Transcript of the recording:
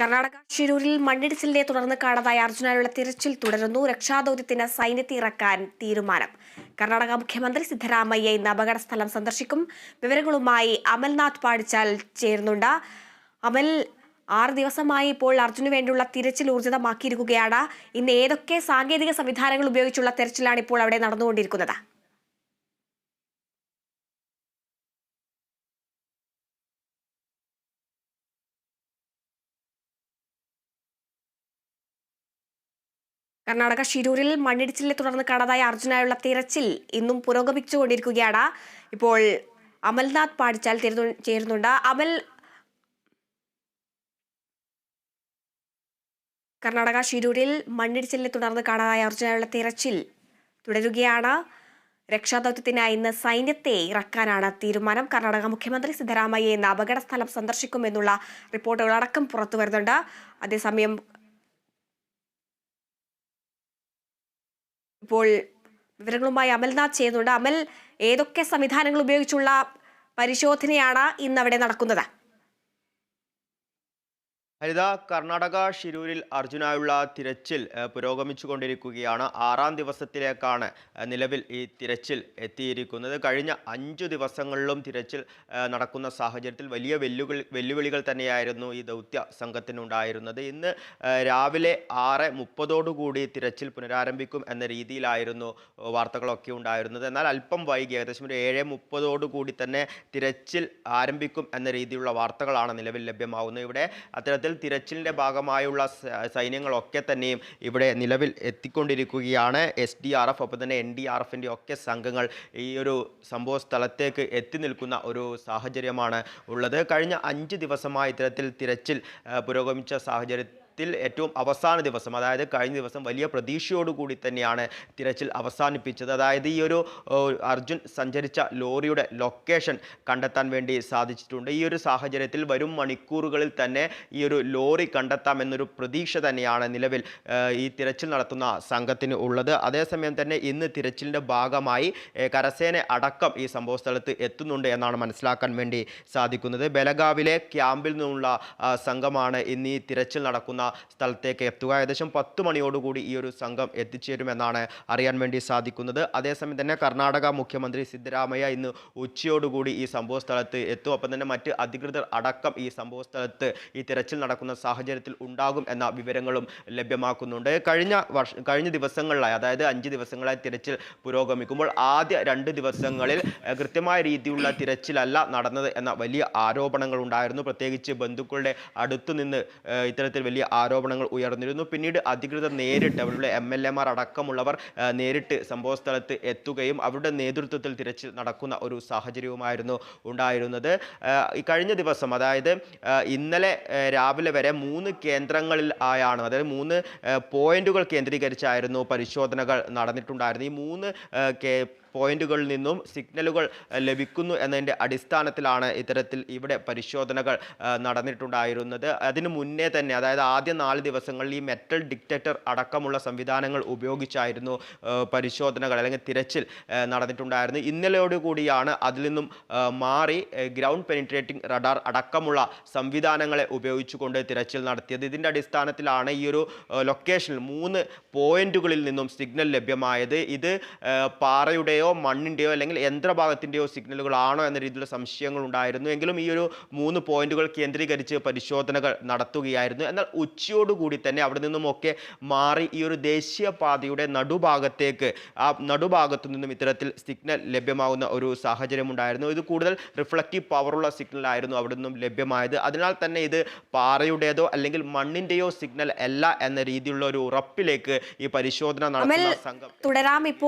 കർണാടക ഷിരൂരിൽ മണ്ണിടിച്ചിലിനെ തുടർന്ന് കാണാതായ അർജുനായുള്ള തിരച്ചിൽ തുടരുന്നു. രക്ഷാദൌത്യത്തിന് സൈന്യത്തെ ഇറക്കാൻ തീരുമാനം. കർണാടക മുഖ്യമന്ത്രി സിദ്ധരാമയ്യ ഇന്ന് അപകട സ്ഥലം സന്ദർശിക്കും. വിവരങ്ങളുമായി അമൽനാഥ് പാടിച്ചാൽ ചേരുന്നുണ്ട്. അമൽ ആറ് ദിവസമായി ഇപ്പോൾ അർജുന് വേണ്ടിയുള്ള തിരച്ചിൽ ഊർജിതമാക്കിയിരിക്കുകയാണ്. ഇന്ന് ഏതൊക്കെ സാങ്കേതിക സംവിധാനങ്ങൾ ഉപയോഗിച്ചുള്ള തിരച്ചിലാണ് ഇപ്പോൾ അവിടെ നടന്നുകൊണ്ടിരിക്കുന്നത്? കർണാടക ഷിരൂരിൽ മണ്ണിടിച്ചിലിനെ തുടർന്ന് കാണാതായ അർജുനായുള്ള തിരച്ചിൽ ഇന്നും പുരോഗമിച്ചുകൊണ്ടിരിക്കുകയാണ്. ഇപ്പോൾ അമൽനാഥ് പാടിച്ചാൽ ചേരുന്നുണ്ട്. അമൽ കർണാടക ഷിരൂരിൽ മണ്ണിടിച്ചിലിനെ തുടർന്ന് കാണാതായ അർജുനായുള്ള തിരച്ചിൽ തുടരുകയാണ്. രക്ഷാദൌത്യത്തിനായി ഇന്ന് സൈന്യത്തെ ഇറക്കാനാണ് തീരുമാനം. കർണാടക മുഖ്യമന്ത്രി സിദ്ധരാമയ്യ ഇന്ന് അപകട സ്ഥലം സന്ദർശിക്കുമെന്നുള്ള റിപ്പോർട്ടുകൾ അടക്കം പുറത്തു വരുന്നുണ്ട് അതേസമയം ഇപ്പോൾ വിവരങ്ങളുമായി അമൽനാഥ് ചെയ്യുന്നുണ്ട്. അമൽ ഏതൊക്കെ സംവിധാനങ്ങൾ ഉപയോഗിച്ചുള്ള പരിശോധനയാണ് ഇന്ന് അവിടെ നടക്കുന്നത്? ഹരിത കർണാടക ഷിരൂരിൽ അർജുനായുള്ള തിരച്ചിൽ പുരോഗമിച്ചുകൊണ്ടിരിക്കുകയാണ്. ആറാം ദിവസത്തിലേക്കാണ് നിലവിൽ ഈ തിരച്ചിൽ എത്തിയിരിക്കുന്നത്. കഴിഞ്ഞ അഞ്ചു ദിവസങ്ങളിലും തിരച്ചിൽ നടക്കുന്ന സാഹചര്യത്തിൽ വലിയ വെല്ലുവിളി വെല്ലുവിളികൾ തന്നെയായിരുന്നു ഈ ദൗത്യ സംഘത്തിനുണ്ടായിരുന്നത്. ഇന്ന് രാവിലെ ആറ് മുപ്പതോടുകൂടി തിരച്ചിൽ പുനരാരംഭിക്കും എന്ന രീതിയിലായിരുന്നു വാർത്തകളൊക്കെ ഉണ്ടായിരുന്നത്. എന്നാൽ അല്പം വൈകി ഏകദേശം ഒരു ഏഴ് മുപ്പതോടുകൂടി തന്നെ തിരച്ചിൽ ആരംഭിക്കും എന്ന രീതിയിലുള്ള വാർത്തകളാണ് നിലവിൽ ലഭ്യമാകുന്നത്. ഇവിടെ അത്തരത്തിൽ തിരച്ചിലിന്റെ ഭാഗമായുള്ള സൈന്യങ്ങളൊക്കെ തന്നെയും ഇവിടെ നിലവിൽ എത്തിക്കൊണ്ടിരിക്കുകയാണ്. എസ് ഡി ആർ എഫ് ഒപ്പം തന്നെ എൻ ഡി ആർ എഫിന്റെ ഒക്കെ സംഘങ്ങൾ ഈ ഒരു സംഭവ സ്ഥലത്തേക്ക് എത്തി നിൽക്കുന്ന ഒരു സാഹചര്യമാണ് ഉള്ളത്. കഴിഞ്ഞ അഞ്ച് ദിവസമായി ഇത്തരത്തിൽ തിരച്ചിൽ പുരോഗമിച്ച സാഹചര്യത്തിൽ ത്തിൽ ഏറ്റവും അവസാന ദിവസം അതായത് കഴിഞ്ഞ ദിവസം വലിയ പ്രതീക്ഷയോടുകൂടി തന്നെയാണ് തിരച്ചിൽ അവസാനിപ്പിച്ചത്. അതായത് ഈ ഒരു അർജുൻ സഞ്ചരിച്ച ലോറിയുടെ ലൊക്കേഷൻ കണ്ടെത്താൻ വേണ്ടി സാധിച്ചിട്ടുണ്ട്. ഈ ഒരു സാഹചര്യത്തിൽ വരും മണിക്കൂറുകളിൽ തന്നെ ഈ ഒരു ലോറി കണ്ടെത്താമെന്നൊരു പ്രതീക്ഷ തന്നെയാണ് നിലവിൽ ഈ തിരച്ചിൽ നടത്തുന്ന സംഘത്തിന് ഉള്ളത്. അതേസമയം തന്നെ ഇന്ന് തിരച്ചിലിന്റെ ഭാഗമായി കരസേന അടക്കം ഈ സംഭവ സ്ഥലത്ത് എത്തുന്നുണ്ട് എന്നാണ് മനസ്സിലാക്കാൻ വേണ്ടി സാധിക്കുന്നത്. ബലഗാവിലെ ക്യാമ്പിൽ നിന്നുള്ള സംഘമാണ് ഇന്ന് ഈ തിരച്ചിൽ നടക്കുന്ന സ്ഥലത്തേക്ക് എത്തുക. ഏകദേശം പത്ത് മണിയോടുകൂടി ഈ ഒരു സംഘം എത്തിച്ചേരുമെന്നാണ് അറിയാൻ വേണ്ടി സാധിക്കുന്നത്. അതേസമയം തന്നെ കർണാടക മുഖ്യമന്ത്രി സിദ്ധരാമയ്യ ഇന്ന് ഉച്ചയോടുകൂടി ഈ സംഭവ സ്ഥലത്ത് എത്തും. ഒപ്പം തന്നെ മറ്റ് അധികൃതർ അടക്കം ഈ സംഭവ സ്ഥലത്ത് ഈ തിരച്ചിൽ നടക്കുന്ന സാഹചര്യത്തിൽ ഉണ്ടാകും എന്ന വിവരങ്ങളും ലഭ്യമാക്കുന്നുണ്ട്. കഴിഞ്ഞ കഴിഞ്ഞ ദിവസങ്ങളിലായി അതായത് അഞ്ച് ദിവസങ്ങളായി തിരച്ചിൽ പുരോഗമിക്കുമ്പോൾ ആദ്യ രണ്ട് ദിവസങ്ങളിൽ കൃത്യമായ രീതിയിലുള്ള തിരച്ചിലല്ല നടന്നത് എന്ന വലിയ ആരോപണങ്ങൾ ഉണ്ടായിരുന്നു. പ്രത്യേകിച്ച് ബന്ധുക്കളുടെ അടുത്തു നിന്ന് ഇത്തരത്തിൽ വലിയ ആരോപണങ്ങൾ ഉയർന്നിരുന്നു. പിന്നീട് അധികൃതർ നേരിട്ട് അവരുടെ എം എൽ എമാർ അടക്കമുള്ളവർ നേരിട്ട് സംഭവ സ്ഥലത്ത് എത്തുകയും അവരുടെ നേതൃത്വത്തിൽ തിരച്ചിൽ നടക്കുന്ന ഒരു സാഹചര്യവുമായിരുന്നു ഉണ്ടായിരുന്നത്. കഴിഞ്ഞ ദിവസം അതായത് ഇന്നലെ രാവിലെ വരെ മൂന്ന് കേന്ദ്രങ്ങളിൽ ആയാണ് അതായത് മൂന്ന് പോയിന്റുകൾ കേന്ദ്രീകരിച്ചായിരുന്നു പരിശോധനകൾ നടന്നിട്ടുണ്ടായിരുന്നു ഈ മൂന്ന് പോയിന്റുകളിൽ നിന്നും സിഗ്നലുകൾ ലഭിക്കുന്നു എന്നതിന്റെ അടിസ്ഥാനത്തിലാണ് ഇത്തരത്തിൽ ഇവിടെ പരിശോധനകൾ നടന്നിട്ടുണ്ടായിരുന്നത്. അതിനു മുന്നേ തന്നെ അതായത് ആദ്യ നാല് ദിവസങ്ങളിൽ ഈ മെറ്റൽ ഡിക്റ്റേറ്റർ അടക്കമുള്ള സംവിധാനങ്ങൾ ഉപയോഗിച്ചായിരുന്നു പരിശോധനകൾ അല്ലെങ്കിൽ തിരച്ചിൽ നടന്നിട്ടുണ്ടായിരുന്നു ഇന്നലെയോടുകൂടിയാണ് അതിൽ നിന്നും മാറി ഗ്രൗണ്ട് പെനിട്രേറ്റിംഗ് റഡാർ അടക്കമുള്ള സംവിധാനങ്ങളെ ഉപയോഗിച്ചുകൊണ്ട് തിരച്ചിൽ നടത്തിയത്. ഇതിന്റെ അടിസ്ഥാനത്തിലാണ് ഈ ഒരു ലൊക്കേഷനിൽ മൂന്ന് പോയിന്റുകളിൽ നിന്നും സിഗ്നൽ ലഭ്യമായത്. ഇത് ഏഹ്, പാറയുടെയോ മണ്ണിന്റെയോ അല്ലെങ്കിൽ യന്ത്രഭാഗത്തിന്റെയോ സിഗ്നലുകളാണോ എന്ന രീതിയിലുള്ള സംശയങ്ങൾ ഉണ്ടായിരുന്നു എങ്കിലും ഈ ഒരു മൂന്ന് പോയിന്റുകൾ കേന്ദ്രീകരിച്ച് പരിശോധനകൾ നടത്തുകയായിരുന്നു. എന്നാൽ ഉച്ചയോടുകൂടി തന്നെ അവിടെ നിന്നുമൊക്കെ മാറി ഈ ഒരു ദേശീയപാതയുടെ നടുഭാഗത്തേക്ക് ആ നടുഭാഗത്തു നിന്നും ഇത്തരത്തിൽ സിഗ്നൽ ലഭ്യമാകുന്ന ഒരു സാഹചര്യം ഉണ്ടായിരുന്നു ഇത് കൂടുതൽ റിഫ്ലക്റ്റീവ് പവറുള്ള സിഗ്നൽ ആയിരുന്നു അവിടെ നിന്നും ലഭ്യമായത്. അതിനാൽ തന്നെ ഇത് പാറയുടേതോ അല്ലെങ്കിൽ മണ്ണിന്റെയോ സിഗ്നൽ അല്ല എന്ന രീതിയിലുള്ള ഒരു ഉറപ്പിലേക്ക് ഈ പരിശോധന നടത്തുന്ന സംഘം തുടരാം. ഇപ്പോൾ